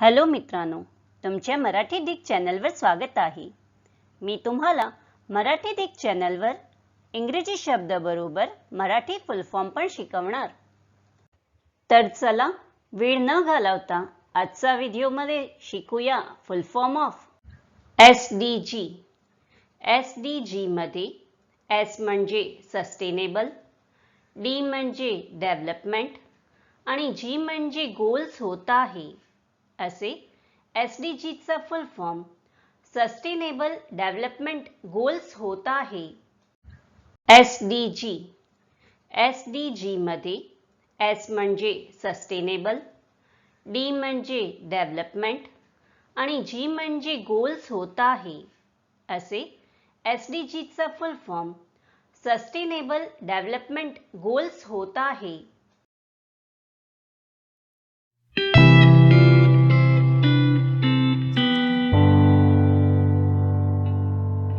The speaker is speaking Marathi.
हॅलो मित्रांनो तुमच्या मराठी डिक चॅनलवर स्वागत आहे. मी तुम्हाला मराठी डिक चॅनलवर इंग्रजी शब्दाबरोबर मराठी फुल फॉर्म पण शिकवणार. तर चला वेळ न घालवता आजचा व्हिडिओमध्ये शिकूया full form of S D G S D जीमध्ये एस म्हणजे सस्टेनेबल डी म्हणजे डेव्हलपमेंट आणि जी म्हणजे गोल्स होत आहे. असे एस डी जीचा full form sustainable development goals होत आहे. S D G S D जीमध्ये एस म्हणजे सस्टेनेबल डी म्हणजे डेव्हलपमेंट आणि जी म्हणजे गोल्स होत आहे. असे एस डी जीचा full form sustainable development goals होत आहे.